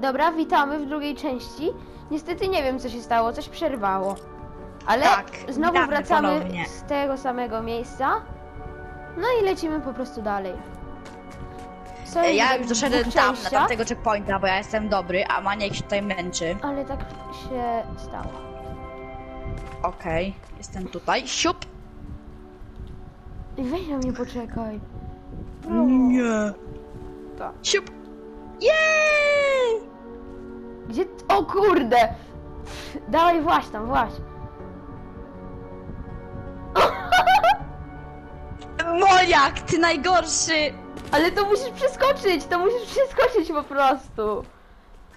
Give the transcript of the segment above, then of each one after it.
Dobra, witamy w drugiej części. Niestety nie wiem co się stało, coś przerwało. Ale Tak, znowu witamy wracamy ponownie. z tego samego miejsca. No i lecimy po prostu dalej. E, Ja już doszedłem tam, na częściach, tamtego checkpointa, bo ja jestem dobry, a Maniek się tutaj męczy. Ale tak się stało. Okej, jestem tutaj. Siup! I weź na mnie poczekaj. Nie. Tak. Siup! Jej! Gdzie... O kurde! Dawaj właź tam, właź. Moniak, ty najgorszy! Ale to musisz przeskoczyć, to musisz przeskoczyć po prostu.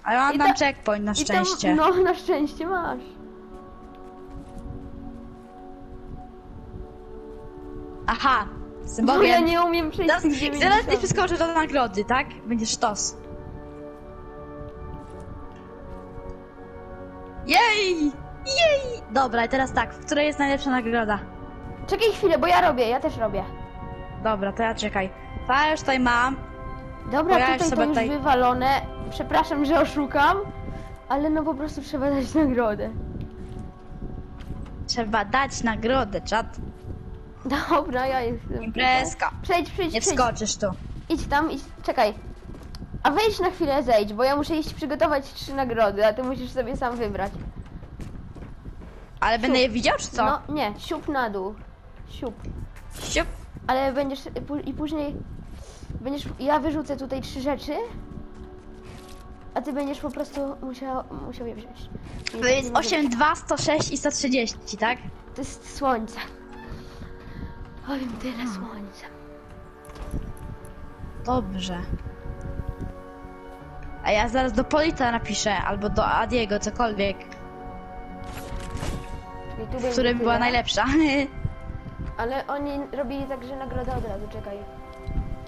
Ale mam I tam ta- checkpoint na I szczęście. Tam, no, na szczęście masz. Aha, Bo ja nie umiem przejść Zaraz, tych zaraz nie 90. przeskoczę do nagrody, tak? Będzie sztos. Jej! Jej! Dobra, i teraz tak, w której jest najlepsza nagroda? Czekaj chwilę, bo ja robię, ja też robię. Dobra, to ja czekaj. To ja już tutaj mam. Dobra, tutaj to sobie już tutaj- wywalone. Przepraszam, że oszukam, ale no po prostu trzeba dać nagrodę. Trzeba dać nagrodę, czat. Dobra, ja jestem. Imprezka. Przejdź, przejdź, Nie przejdź. wskoczysz tu. Idź tam, idź. Czekaj. A wejdź na chwilę, zejdź, bo ja muszę iść przygotować trzy nagrody, a ty musisz sobie sam wybrać. Ale będę je widział, czy co? No, nie, siup na dół. Siup. Siup. Ale będziesz pó- i później będziesz ja wyrzucę tutaj trzy rzeczy. A ty będziesz po prostu musiał, musiał je wziąć. To jest nie 8, 2, 106 i 130, tak? To jest słońce. Powiem tyle słońca. Dobrze. A ja zaraz do Polita napiszę, albo do Adiego, cokolwiek, tu w którym była najlepsza. Ale oni robili tak, że nagroda od razu, czekaj.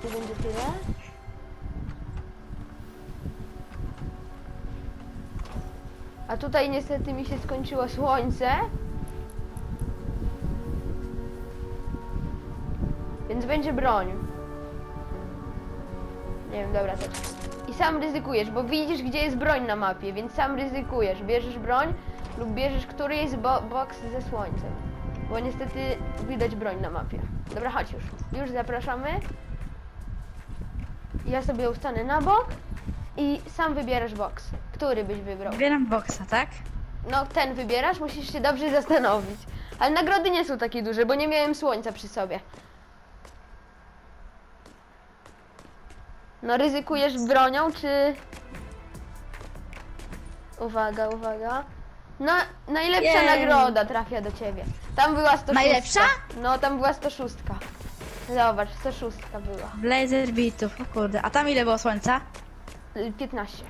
Tu będzie tyle. A tutaj niestety mi się skończyło słońce. Więc będzie broń. Nie wiem, dobra, też. I sam ryzykujesz, bo widzisz, gdzie jest broń na mapie, więc sam ryzykujesz. Bierzesz broń lub bierzesz któryś z bo box ze słońcem. Bo niestety widać broń na mapie. Dobra, chodź już. Już zapraszamy. Ja sobie ustanę na bok i sam wybierasz box. Który byś wybrał? Wybieram boksa, tak? No, ten wybierasz, musisz się dobrze zastanowić. Ale nagrody nie są takie duże, bo nie miałem słońca przy sobie. No, ryzykujesz bronią, czy... Uwaga, uwaga. No, najlepsza Jej. nagroda trafia do ciebie. Tam była 106. Najlepsza? No, tam była 106. Zobacz, 106 była. Blazer bitów, o kurde. A tam ile było słońca? Y, 15.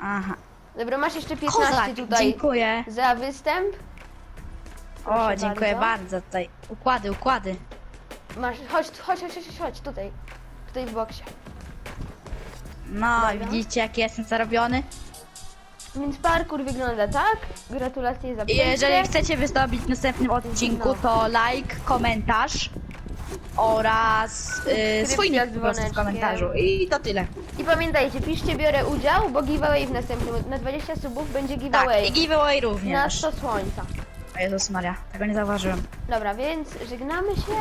Aha. Dobra, masz jeszcze 15 Kozak, tutaj dziękuję. za występ. O, Proszę dziękuję bardzo. bardzo. Tutaj układy, układy. Masz, chodź, chodź, chodź, chodź, chodź, tutaj. Tutaj w boksie. No, Dobra. widzicie jaki jestem zarobiony? Więc parkour wygląda tak. Gratulacje za przejście. jeżeli chcecie wystąpić w następnym odcinku, to like, komentarz oraz yy, swój nick po prostu w dzwoneczkiem. komentarzu. I to tyle. I pamiętajcie, piszcie biorę udział, bo giveaway w następnym, na 20 subów będzie Tak, giveaway. i giveaway na również. 100 słońca. O Jezus Maria, tego nie zauważyłem. Dobra, więc żegnamy się.